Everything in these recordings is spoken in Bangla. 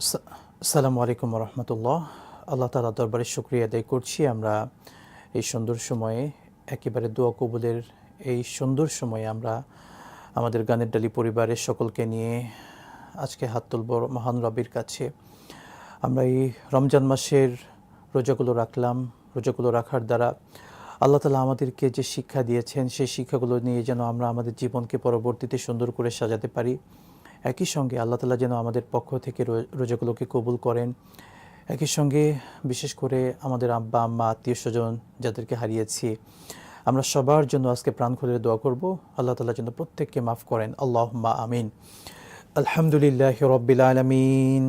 সালামু আলাইকুম রহমতুল্লাহ আল্লাহ তালা দরবারে শুক্রিয়া আদায় করছি। আমরা এই সুন্দর সময়ে একেবারে দোয়া কবুলের এই সুন্দর সময়ে আমরা আমাদের গানের ডালি পরিবারের সকলকে নিয়ে আজকে হাত তুলব মহান রবির কাছে। আমরা এই রমজান মাসের রোজাগুলো রাখলাম, রোজাগুলো রাখার দ্বারা আল্লাহ তালা আমাদেরকে যে শিক্ষা দিয়েছেন, সেই শিক্ষাগুলো নিয়ে যেন আমরা আমাদের জীবনকে পরবর্তীতে সুন্দর করে সাজাতে পারি। একই সঙ্গে আল্লাহ তালা যেন আমাদের পক্ষ থেকে রো- রোজাগুলোকে কবুল করেন একই সঙ্গে বিশেষ করে আমাদের আব্বা আম্মা আত্মীয় স্বজন যাদেরকে হারিয়েছি আমরা সবার জন্য আজকে প্রাণ খুলে দোয়া করব আল্লাহ তালা যেন প্রত্যেককে মাফ করেন আল্লাহ আমিন আলহামদুলিল্লাহ রব্বিল আলমিন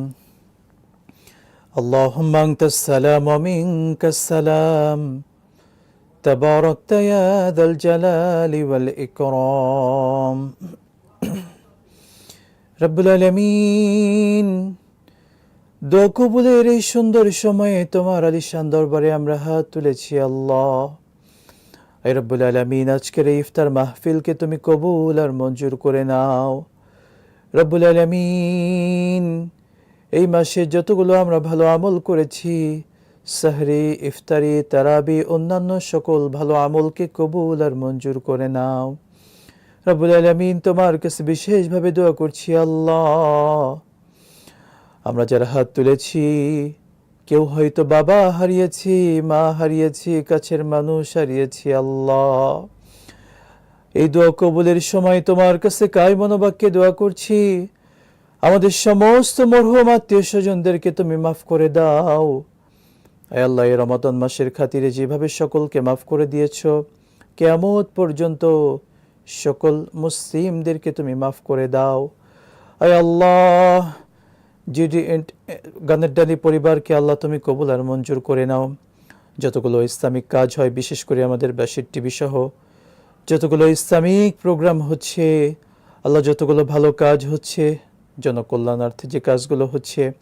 اللهم أنت السلام ومنك السلام تباركت يا ذا الجلال والإكرام রব্বুল আলমিন। দোকুবুলের এই সুন্দর সময়ে তোমার আলিশান দরবারে আমরা হাত তুলেছি, আল্লাহ। এই রব্বুল আলমিন, আজকের এই ইফতার মাহফিলকে তুমি কবুল আর মঞ্জুর করে নাও। রব্বুল আলমিন, এই মাসে যতগুলো আমরা ভালো আমল করেছি, সাহরি, ইফতারি, তারাবি, অন্যান্য সকল ভালো আমলকে কবুল আর মঞ্জুর করে নাও। রব্বুল আলমিন তোমার কাছে বিশেষভাবে দোয়া করছি, আল্লাহ। আমরা যারা হাত তুলেছি, কেউ হয়তো বাবা হারিয়েছি, মা হারিয়েছি, কাছের মানুষ হারিয়েছি, আল্লাহ। এই দোয়া কবুলের সময় তোমার কাছে কায় মনোবাক্যে দোয়া করছি। আমাদের সমস্ত মরহুম আত্মীয় স্বজনদেরকে তুমি মাফ করে দাও। আল্লাহ, এই রমাদান মাসের খাতিরে যেভাবে সকলকে মাফ করে দিয়েছ, কেয়ামত পর্যন্ত সকল মুসলিমদেরকে তুমি মাফ করে দাও। আয় আল্লাহ জিডি গানের ডালি পরিবারকে আল্লাহ তুমি কবুল আর মঞ্জুর করে নাও। যতগুলো ইসলামিক কাজ হয়, বিশেষ করে আমাদের বাসির টিভি সহ, যতগুলো ইসলামিক প্রোগ্রাম হচ্ছে, আল্লাহ যতগুলো ভালো কাজ হচ্ছে, জনকল্যাণার্থে যে কাজগুলো হচ্ছে